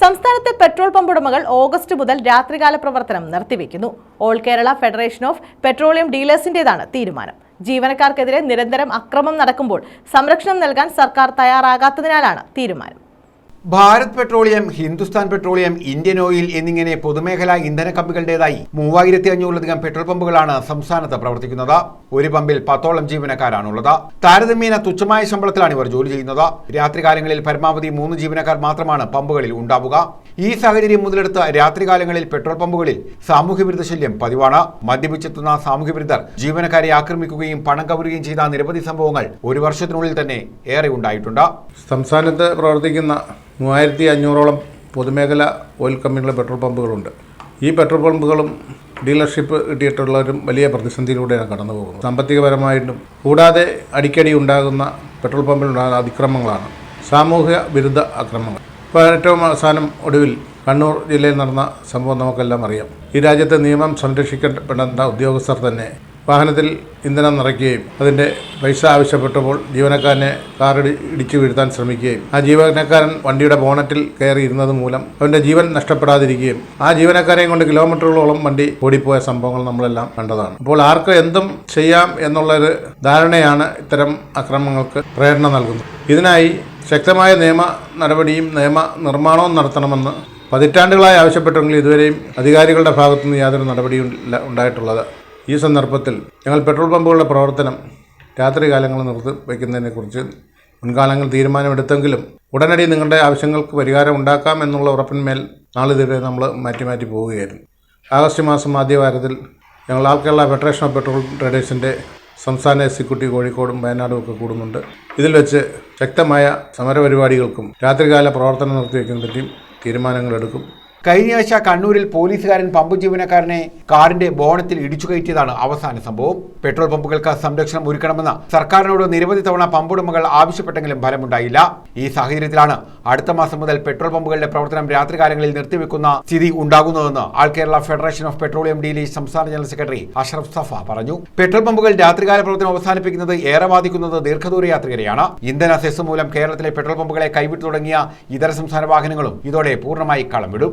സംസ്ഥാനത്തെ petrol pump ഉടമകൾ August മുതൽ രാത്രികാല പ്രവർത്തനം നിർത്തിവെക്കുന്നു. All Kerala federation of petroleum ഡീലേഴ്സിന്റേതാണ് തീരുമാനം. ജീവനക്കാർക്കെതിരെ നിരന്തരം അക്രമം നടക്കുമ്പോൾ സംരക്ഷണം നൽകാൻ സർക്കാർ തയ്യാറാകാത്തതിനാലാണ് തീരുമാനം. Bharat petroleum Hindustan petroleum Indian oil എന്നിങ്ങനെ പൊതുമേഖലാ ഇന്ധന കമ്പനികളുടേതായി മൂവായിരത്തി അഞ്ഞൂറിലധികം പെട്രോൾ പമ്പുകളാണ് സംസ്ഥാനത്ത് പ്രവർത്തിക്കുന്നത്. ഒരു പമ്പിൽ പത്തോളം ജീവനക്കാരാണുള്ളത്. താരതമ്യേന തുച്ഛമായ ശമ്പളത്തിലാണ് ഇവർ ജോലി ചെയ്യുന്നത്. രാത്രികാലങ്ങളിൽ പരമാവധി മൂന്ന് ജീവനക്കാർ മാത്രമാണ് പമ്പുകളിൽ ഉണ്ടാവുക. ഈ സാഹചര്യം മുതലെടുത്ത രാത്രികാലങ്ങളിൽ പെട്രോൾ പമ്പുകളിൽ സാമൂഹ്യവിരുദ്ധ ശല്യം പതിവാണ്. മദ്യപിച്ചെത്തുന്ന സാമൂഹ്യവിരുദ്ധർ ജീവനക്കാരെ ആക്രമിക്കുകയും പണം കവരുകയും ചെയ്ത നിരവധി സംഭവങ്ങൾ ഒരു വർഷത്തിനുള്ളിൽ തന്നെ ഏറെ ഉണ്ടായിട്ടുണ്ട്. സംസ്ഥാനത്ത് പ്രവർത്തിക്കുന്ന മൂവായിരത്തി അഞ്ഞൂറോളം പൊതുമേഖല ഓയിൽ കമ്പനികളുടെ പെട്രോൾ പമ്പുകളുണ്ട്. ഈ പെട്രോൾ പമ്പുകളും ഡീലർഷിപ്പ് കിട്ടിയിട്ടുള്ളവരും വലിയ പ്രതിസന്ധിയിലൂടെയാണ് കടന്നു പോകുന്നത്. സാമ്പത്തികപരമായിട്ടും കൂടാതെ അടിക്കടി ഉണ്ടാകുന്ന പെട്രോൾ പമ്പിലുണ്ടാകുന്ന അതിക്രമങ്ങളാണ് സാമൂഹ്യ വിരുദ്ധ അക്രമങ്ങൾ. ഏറ്റവും അവസാനം ഒടുവിൽ കണ്ണൂർ ജില്ലയിൽ നടന്ന സംഭവം നമുക്കെല്ലാം അറിയാം. ഈ രാജ്യത്തെ നിയമം സംരക്ഷിക്കപ്പെടേണ്ട ഉദ്യോഗസ്ഥർ തന്നെ വാഹനത്തിൽ ഇന്ധനം നിറയ്ക്കുകയും അതിന്റെ പൈസ ആവശ്യപ്പെട്ടപ്പോൾ ജീവനക്കാരനെ കാർ ഇടി- ഇടിച്ചു വീഴ്ത്താൻ ശ്രമിക്കുകയും ആ ജീവനക്കാരൻ വണ്ടിയുടെ ബോണറ്റിൽ കയറി ഇരുന്നത് മൂലം അവന്റെ ജീവൻ നഷ്ടപ്പെടാതിരിക്കുകയും ആ ജീവനക്കാരെയും കൊണ്ട് കിലോമീറ്ററുകളോളം വണ്ടി ഓടിപ്പോയ സംഭവങ്ങൾ നമ്മളെല്ലാം കണ്ടതാണ്. അപ്പോൾ ആർക്ക് എന്തും ചെയ്യാം എന്നുള്ളൊരു ധാരണയാണ് ഇത്തരം അക്രമങ്ങൾക്ക് പ്രേരണ നൽകുന്നത്. ഇതിനായി ശക്തമായ നിയമ നടപടിയും നിയമ നിർമ്മാണവും നടത്തണമെന്ന് പതിറ്റാണ്ടുകളായി ആവശ്യപ്പെട്ടെങ്കിലും ഇതുവരെയും അധികാരികളുടെ ഭാഗത്തുനിന്ന് യാതൊരു നടപടിയും ഉണ്ടായിട്ടുള്ളത്. ഈ സന്ദർഭത്തിൽ ഞങ്ങൾ പെട്രോൾ പമ്പുകളുടെ പ്രവർത്തനം രാത്രി കാലങ്ങളിൽ നിർത്തി വയ്ക്കുന്നതിനെക്കുറിച്ച് മുൻകാലങ്ങൾ തീരുമാനമെടുത്തെങ്കിലും ഉടനടി നിങ്ങളുടെ ആവശ്യങ്ങൾക്ക് പരിഹാരം ഉണ്ടാക്കാം എന്നുള്ള ഉറപ്പിന്മേൽ നാളിതുവരെ നമ്മൾ മാറ്റി മാറ്റി പോവുകയായിരുന്നു. ആഗസ്റ്റ് മാസം ആദ്യവാരത്തിൽ ഞങ്ങൾ all Kerala federation of petrol ട്രേഡേഴ്സിന്റെ സംസ്ഥാന എക്സിക്യൂട്ടീവ് കോഴിക്കോടും വയനാടും ഒക്കെ കൂടുന്നുണ്ട്. ഇതിൽ വെച്ച് ശക്തമായ സമരപരിപാടികൾക്കും രാത്രികാല പ്രവർത്തനം നിർത്തിവെക്കുന്നതിനും പറ്റിയും തീരുമാനങ്ങളെടുക്കും കഴിഞ്ഞയാഴ്ച കണ്ണൂരിൽ പോലീസുകാരൻ പമ്പ് ജീവനക്കാരനെ കാറിന്റെ ബോണത്തിൽ ഇടിച്ചു കയറ്റിയതാണ് അവസാന സംഭവം. പെട്രോൾ പമ്പുകൾക്ക് സംരക്ഷണം ഒരുക്കണമെന്ന് സർക്കാരിനോട് നിരവധി തവണ പമ്പുടമകൾ ആവശ്യപ്പെട്ടെങ്കിലും ഫലമുണ്ടായില്ല. ഈ സാഹചര്യത്തിലാണ് അടുത്ത മാസം മുതൽ പെട്രോൾ പമ്പുകളുടെ പ്രവർത്തനം രാത്രികാലങ്ങളിൽ നിർത്തിവെക്കുന്ന സ്ഥിതി ഉണ്ടാകുന്നതെന്ന് all Kerala federation of petroleum dealers സംസ്ഥാന ജനറൽ സെക്രട്ടറി അഷ്റഫ് സഫ പറഞ്ഞു. പെട്രോൾ പമ്പുകൾ രാത്രികാല പ്രവർത്തനം അവസാനിപ്പിക്കുന്നത് ഏറെ ബാധിക്കുന്നത് ദീർഘദൂര യാത്രികരെയാണ്. ഇന്ധന സെസ് മൂലം കേരളത്തിലെ പെട്രോൾ പമ്പുകളെ കൈവിട്ടു തുടങ്ങിയ ഇതര സംസ്ഥാന വാഹനങ്ങളും ഇതോടെ പൂർണമായി കളം വിടും.